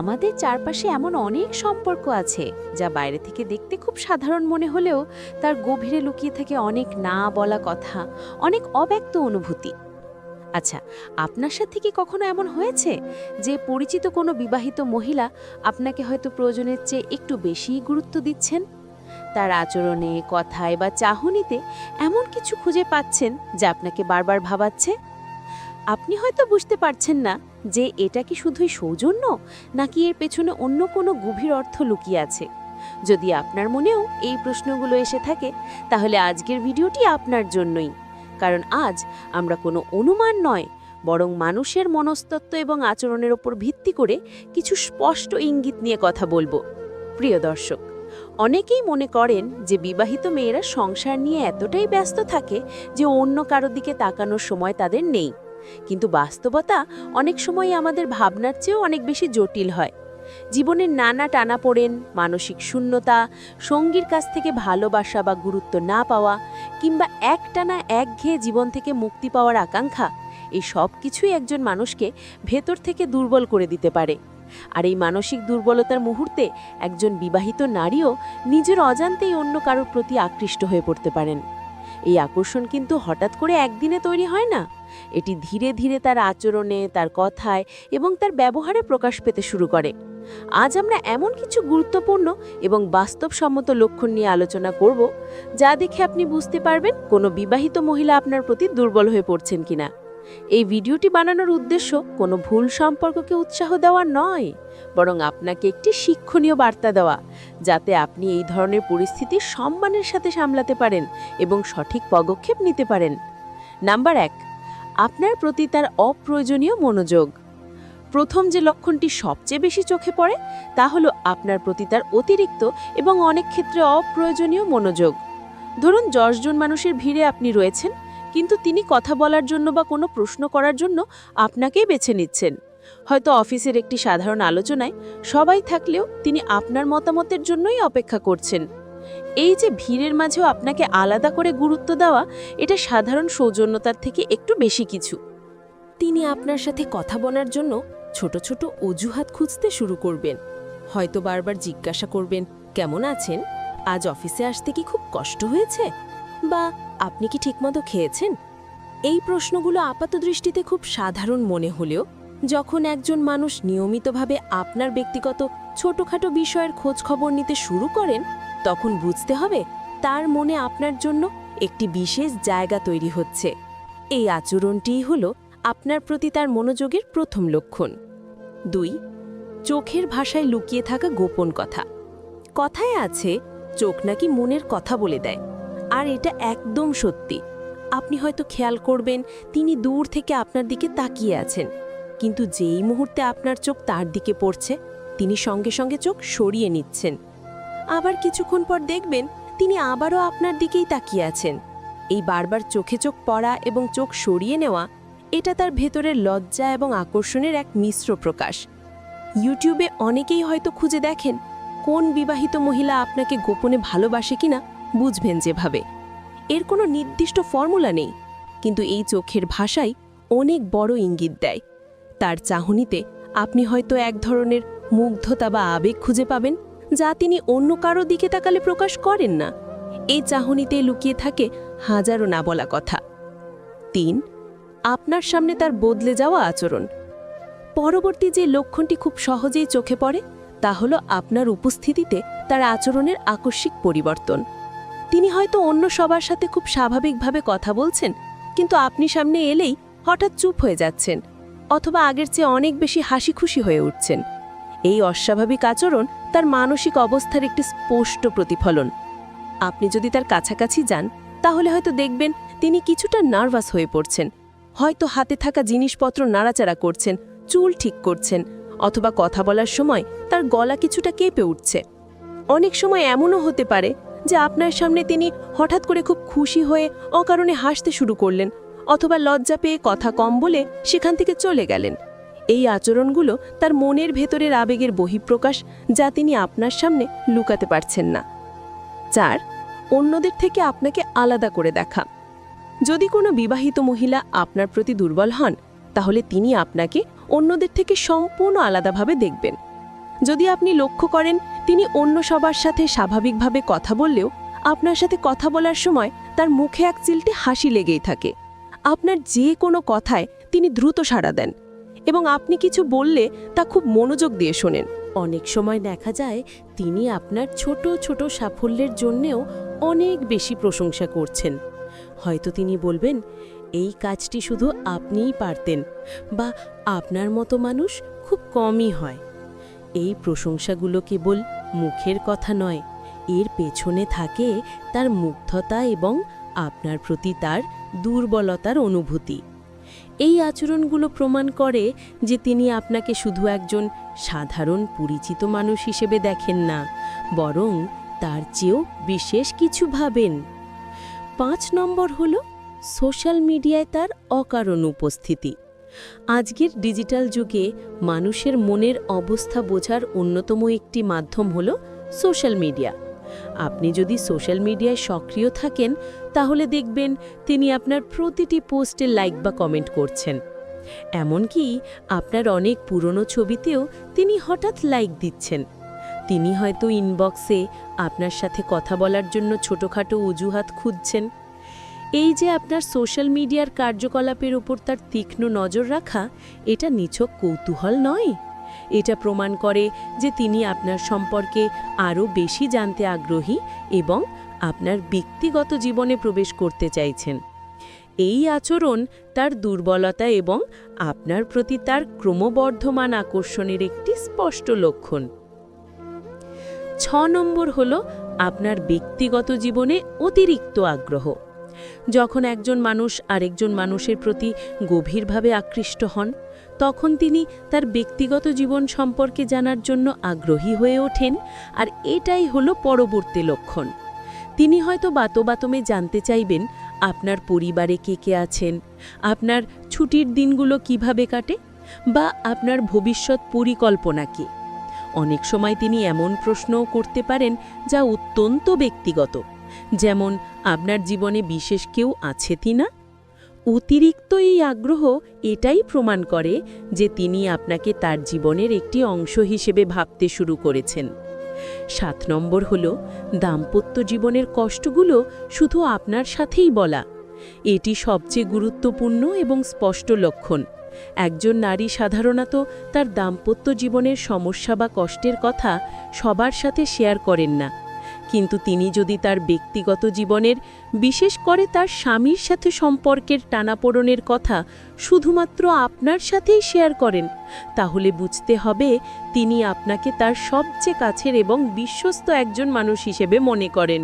আমাদের চারপাশে এমন অনেক সম্পর্ক আছে, যা বাইরে থেকে দেখতে খুব সাধারণ মনে হলেও তার গভীরে লুকিয়ে থাকে অনেক না বলা কথা, অনেক অব্যক্ত অনুভূতি। আচ্ছা আপনার সাথে কি কখনো এমন হয়েছে যে পরিচিত কোনো বিবাহিত মহিলা আপনাকে হয়তো প্রয়োজনের চেয়ে একটু বেশিই গুরুত্ব দিচ্ছেন? তার আচরণে, কথায় বা চাহনিতে এমন কিছু খুঁজে পাচ্ছেন যা আপনাকে বারবার ভাবাচ্ছে? আপনি হয়তো বুঝতে পারছেন না যে এটা কি শুধুই সৌজন্য, নাকি এর পেছনে অন্য কোনো গভীর অর্থ লুকিয়ে আছে? যদি আপনার মনেও এই প্রশ্নগুলো এসে থাকে, তাহলে আজকের ভিডিওটি আপনার জন্যই। কারণ আজ আমরা কোনো অনুমান নয়, বরং মানুষের মনস্তত্ত্ব এবং আচরণের ওপর ভিত্তি করে কিছু স্পষ্ট ইঙ্গিত নিয়ে কথা বলব। প্রিয় দর্শক, অনেকেই মনে করেন যে বিবাহিত মেয়েরা সংসার নিয়ে এতটাই ব্যস্ত থাকে যে অন্য কারও দিকে তাকানোর সময় তাদের নেই। কিন্তু বাস্তবতা অনেক সময় আমাদের ভাবনার চেয়েও অনেক বেশি জটিল হয়। জীবনের নানা টানাপোড়েন, মানসিক শূন্যতা, সঙ্গীর কাছ থেকে ভালোবাসা বা গুরুত্ব না পাওয়া, কিংবা একটানা একঘেয়ে জীবন থেকে মুক্তি পাওয়ার আকাঙ্ক্ষা, এই সব কিছুই একজন মানুষকে ভেতর থেকে দুর্বল করে দিতে পারে। আর এই মানসিক দুর্বলতার মুহূর্তে একজন বিবাহিত নারীও নিজের অজান্তেই অন্য কারোর প্রতি আকৃষ্ট হয়ে পড়তে পারেন। এই আকর্ষণ কিন্তু হঠাৎ করে একদিনে তৈরি হয় না? এটি ধীরে ধীরে তার আচরণে, তার কথায় এবং তার ব্যবহারে প্রকাশ পেতে শুরু করে। আজ আমরা এমন কিছু গুরুত্বপূর্ণ এবং বাস্তবসম্মত লক্ষণ নিয়ে আলোচনা করব, যা দেখে আপনি বুঝতে পারবেন কোনো বিবাহিত মহিলা আপনার প্রতি দুর্বল হয়ে পড়ছেন কিনা। এই ভিডিওটি বানানোর উদ্দেশ্য কোনো ভুল সম্পর্ককে উৎসাহ দেওয়া নয়, বরং আপনাকে একটি শিক্ষণীয় বার্তা দেওয়া, যাতে আপনি এই ধরনের পরিস্থিতি সম্মানের সাথে সামলাতে পারেন এবং সঠিক পদক্ষেপ নিতে পারেন। নাম্বার এক আপনার প্রতি তার অপ্রয়োজনীয় মনোযোগ। প্রথম যে লক্ষণটি সবচেয়ে বেশি চোখে পড়ে, তা হলো আপনার প্রতি তার অতিরিক্ত এবং অনেক ক্ষেত্রে অপ্রয়োজনীয় মনোযোগ। ধরুন জন মানুষের ভিড়ে আপনি রয়েছেন, কিন্তু তিনি কথা বলার জন্য বা কোনো প্রশ্ন করার জন্য আপনাকেই বেছে নিচ্ছেন। হয়তো অফিসের একটি সাধারণ আলোচনায় সবাই থাকলেও তিনি আপনার মতামতের জন্যই অপেক্ষা করছেন। এই যে ভিড়ের মাঝেও আপনাকে আলাদা করে গুরুত্ব দেওয়া, এটা সাধারণ সৌজন্যতার থেকে একটু বেশি কিছু। তিনি আপনার সাথে কথা বলার জন্য ছোট ছোট অজুহাত খুঁজতে শুরু করবেন। হয়তো বারবার জিজ্ঞাসা করবেন, কেমন আছেন? আজ অফিসে আসতে কি খুব কষ্ট হয়েছে? বা আপনি কি ঠিকমতো খেয়েছেন? এই প্রশ্নগুলো আপাত দৃষ্টিতে খুব সাধারণ মনে হলেও, যখন একজন মানুষ নিয়মিতভাবে আপনার ব্যক্তিগত ছোটখাটো বিষয়ের খোঁজ খবর নিতে শুরু করেন তখন বুঝতে হবে তার মনে আপনার জন্য একটি বিশেষ জায়গা তৈরি হচ্ছে। এই আচরণটিই হল আপনার প্রতি তার মনোযোগের প্রথম লক্ষণ। দুই, চোখের ভাষায় লুকিয়ে থাকা গোপন কথা। কথায় আছে, চোখ নাকি মনের কথা বলে দেয়। আর এটা একদম সত্যি। আপনি হয়তো খেয়াল করবেন, তিনি দূর থেকে আপনার দিকে তাকিয়ে আছেন। কিন্তু যেই মুহূর্তে আপনার চোখ তার দিকে পড়ছে, তিনি সঙ্গে সঙ্গে চোখ সরিয়ে নিচ্ছেন। আবার কিছুক্ষণ পর দেখবেন তিনি আবারও আপনার দিকেই তাকিয়ে আছেন। এই বারবার চোখে চোখ পড়া এবং চোখ সরিয়ে নেওয়া, এটা তার ভেতরের লজ্জা এবং আকর্ষণের এক মিশ্র প্রকাশ। ইউটিউবে অনেকেই হয়তো খুঁজে দেখেন কোন বিবাহিত মহিলা আপনাকে গোপনে ভালোবাসে কিনা, বুঝবেন যেভাবে। এর কোনো নির্দিষ্ট ফর্মুলা নেই, কিন্তু এই চোখের ভাষাই অনেক বড় ইঙ্গিত দেয়। তার চাহনিতে আপনি হয়তো এক ধরনের মুগ্ধতা বা আবেগ খুঁজে পাবেন। যা তিনি অন্য কারও দিকে তাকালে প্রকাশ করেন না। এই চাহনিতে লুকিয়ে থাকে হাজারো না বলা কথা। তিন, আপনার সামনে তার বদলে যাওয়া আচরণ। পরবর্তী যে লক্ষণটি খুব সহজেই চোখে পড়ে, তা হলো আপনার উপস্থিতিতে তার আচরণের আকস্মিক পরিবর্তন। তিনি হয়তো অন্য সবার সাথে খুব স্বাভাবিকভাবে কথা বলছেন, কিন্তু আপনি সামনে এলেই হঠাৎ চুপ হয়ে যাচ্ছেন, অথবা আগের চেয়ে অনেক বেশি হাসি খুশি হয়ে উঠছেন। এই অস্বাভাবিক আচরণ তার মানসিক অবস্থার একটি স্পষ্ট প্রতিফলন। আপনি যদি তার কাছাকাছি যান, তাহলে হয়তো দেখবেন তিনি কিছুটা নার্ভাস হয়ে পড়ছেন। হয়তো হাতে থাকা জিনিসপত্র নাড়াচাড়া করছেন, চুল ঠিক করছেন, অথবা কথা বলার সময় তার গলা কিছুটা কেঁপে উঠছে। অনেক সময় এমনও হতে পারে যে আপনার সামনে তিনি হঠাৎ করে খুব খুশি হয়ে অকারণে হাসতে শুরু করলেন, অথবা লজ্জা পেয়ে কথা কম বলে সেখান থেকে চলে গেলেন। এই আচরণগুলো তার মনের ভেতরের আবেগের বহিঃপ্রকাশ যা তিনি আপনার সামনে লুকাতে পারছেন না। চার, অন্যদের থেকে আপনাকে আলাদা করে দেখা। যদি কোনো বিবাহিত মহিলা আপনার প্রতি দুর্বল হন, তাহলে তিনি আপনাকে অন্যদের থেকে সম্পূর্ণ আলাদাভাবে দেখবেন। যদি আপনি লক্ষ্য করেন, তিনি অন্য সবার সাথে স্বাভাবিকভাবে কথা বললেও আপনার সাথে কথা বলার সময় তার মুখে এক চিলটে হাসি লেগেই থাকে। আপনার যে কোনো কথায় তিনি দ্রুত সাড়া দেন। এবং আপনি কিছু বললে তা খুব মনোযোগ দিয়ে শোনেন। অনেক সময় দেখা যায় তিনি আপনার ছোট ছোট সাফল্যের জন্যেও অনেক বেশি প্রশংসা করছেন। হয়তো তিনি বলবেন, এই কাজটি শুধু আপনিই পারতেন বা আপনার মতো মানুষ খুব কমই হয়। এই প্রশংসাগুলো কেবল মুখের কথা নয়, এর পেছনে থাকে তার মুগ্ধতা এবং আপনার প্রতি তার দুর্বলতার অনুভূতি। এই আচরণগুলো প্রমাণ করে যে তিনি আপনাকে শুধু একজন সাধারণ পরিচিত মানুষ হিসেবে দেখেন না, বরং তার চেয়েও বিশেষ কিছু ভাবেন। পাঁচ নম্বর হল সোশ্যাল মিডিয়ায় তার অকারণ উপস্থিতি। আজকের ডিজিটাল যুগে মানুষের মনের অবস্থা বোঝার অন্যতম একটি মাধ্যম হল সোশ্যাল মিডিয়া। আপনি যদি সোশ্যাল মিডিয়ায় সক্রিয় থাকেন তাহলে দেখবেন তিনি আপনার প্রতিটি পোস্টে লাইক বা কমেন্ট করছেন। এমনকি আপনার অনেক পুরনো ছবিতেও তিনি হঠাৎ লাইক দিচ্ছেন। তিনি হয়তো ইনবক্সে আপনার সাথে কথা বলার জন্য ছোটোখাটো অজুহাত খুঁজছেন। এই যে আপনার সোশ্যাল মিডিয়ার কার্যকলাপের ওপর তার তীক্ষ্ণ নজর রাখা, এটা নিছক কৌতূহল নয়? এটা প্রমাণ করে যে তিনি আপনার সম্পর্কে আরও বেশি জানতে আগ্রহী এবং আপনার ব্যক্তিগত জীবনে প্রবেশ করতে চাইছেন। এই আচরণ তার দুর্বলতা এবং আপনার প্রতি তার ক্রমবর্ধমান আকর্ষণের একটি স্পষ্ট লক্ষণ। ছ নম্বর হল আপনার ব্যক্তিগত জীবনে অতিরিক্ত আগ্রহ। যখন একজন মানুষ আরেকজন মানুষের প্রতি গভীরভাবে আকৃষ্ট হন, তখন তিনি তার ব্যক্তিগত জীবন সম্পর্কে জানার জন্য আগ্রহী হয়ে ওঠেন, আর এটাই হলো পরবর্তী লক্ষণ। তিনি হয়তো বাতবাতমে জানতে চাইবেন আপনার পরিবারে কে কে আছেন, আপনার ছুটির দিনগুলো কীভাবে কাটে বা আপনার ভবিষ্যৎ পরিকল্পনা কী। অনেক সময় তিনি এমন প্রশ্নও করতে পারেন যা অত্যন্ত ব্যক্তিগত, যেমন, আপনার জীবনে বিশেষ কেউ আছে কি না? অতিরিক্ত এই আগ্রহ এটাই প্রমাণ করে যে তিনি আপনাকে তার জীবনের একটি অংশ হিসেবে ভাবতে শুরু করেছেন। সাত নম্বর হল, দাম্পত্য জীবনের কষ্টগুলো শুধু আপনার সাথেই বলা। এটি সবচেয়ে গুরুত্বপূর্ণ এবং স্পষ্ট লক্ষণ। একজন নারী সাধারণত তার দাম্পত্য জীবনের সমস্যা বা কষ্টের কথা সবার সাথে শেয়ার করেন না। কিন্তু তিনি যদি তার ব্যক্তিগত জীবনের, বিশেষ করে তার স্বামীর সাথে সম্পর্কের টানাপোড়নের কথা শুধুমাত্র আপনার সাথেই শেয়ার করেন, তাহলে বুঝতে হবে তিনি আপনাকে তার সবচেয়ে কাছের এবং বিশ্বস্ত একজন মানুষ হিসেবে মনে করেন।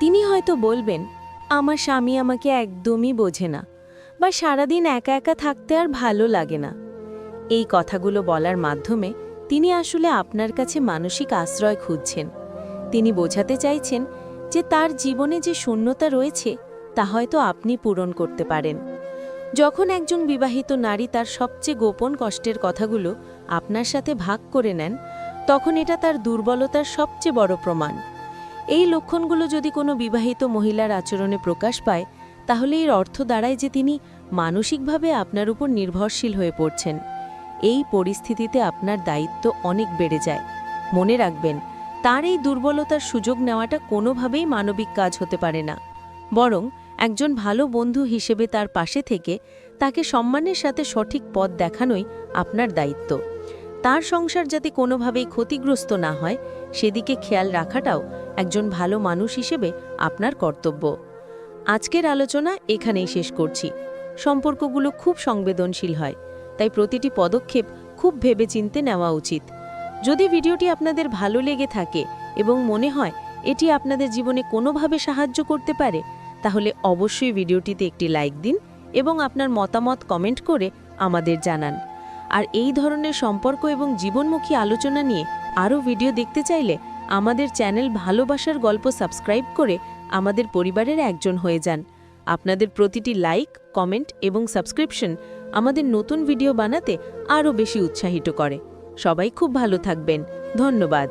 তিনি হয়তো বলবেন, আমার স্বামী আমাকে একদমই বোঝে না বা সারাদিন একা একা থাকতে আর ভালো লাগে না। এই কথাগুলো বলার মাধ্যমে তিনি আসলে আপনার কাছে মানসিক আশ্রয় খুঁজছেন। তিনি বোঝাতে চাইছেন যে তার জীবনে যে শূন্যতা রয়েছে, তা হয়তো আপনি পূরণ করতে পারেন। যখন একজন বিবাহিত নারী তার সবচেয়ে গোপন কষ্টের কথাগুলো আপনার সাথে ভাগ করে নেন, তখন এটা তার দুর্বলতার সবচেয়ে বড় প্রমাণ। এই লক্ষণগুলো যদি কোনো বিবাহিত মহিলার আচরণে প্রকাশ পায়, তাহলে এর অর্থ দাঁড়ায় যে তিনি মানসিকভাবে আপনার উপর নির্ভরশীল হয়ে পড়ছেন। এই পরিস্থিতিতে আপনার দায়িত্ব অনেক বেড়ে যায়। মনে রাখবেন তার এই দুর্বলতার সুযোগ নেওয়াটা কোনোভাবেই মানবিক কাজ হতে পারে না। বরং একজন ভালো বন্ধু হিসেবে তার পাশে থেকে তাকে সম্মানের সাথে সঠিক পথ দেখানোই আপনার দায়িত্ব। তার সংসার যাতে কোনোভাবেই ক্ষতিগ্রস্ত না হয়, সেদিকে খেয়াল রাখাটাও একজন ভালো মানুষ হিসেবে আপনার কর্তব্য। আজকের আলোচনা এখানেই শেষ করছি। সম্পর্কগুলো খুব সংবেদনশীল হয়, তাই প্রতিটি পদক্ষেপ খুব ভেবেচিন্তে নেওয়া উচিত। যদি ভিডিওটি আপনাদের ভালো লেগে থাকে এবং মনে হয় এটি আপনাদের জীবনে কোনোভাবে সাহায্য করতে পারে, তাহলে অবশ্যই ভিডিওটিতে একটি লাইক দিন এবং আপনার মতামত কমেন্ট করে আমাদের জানান। আর এই ধরনের সম্পর্ক এবং জীবনমুখী আলোচনা নিয়ে আরও ভিডিও দেখতে চাইলে আমাদের চ্যানেল ভালোবাসার গল্প সাবস্ক্রাইব করে আমাদের পরিবারের একজন হয়ে যান। আপনাদের প্রতিটি লাইক, কমেন্ট এবং সাবস্ক্রিপশন আমাদের নতুন ভিডিও বানাতে আরও বেশি উৎসাহিত করে। সবাই খুব ভালো থাকবেন। ধন্যবাদ।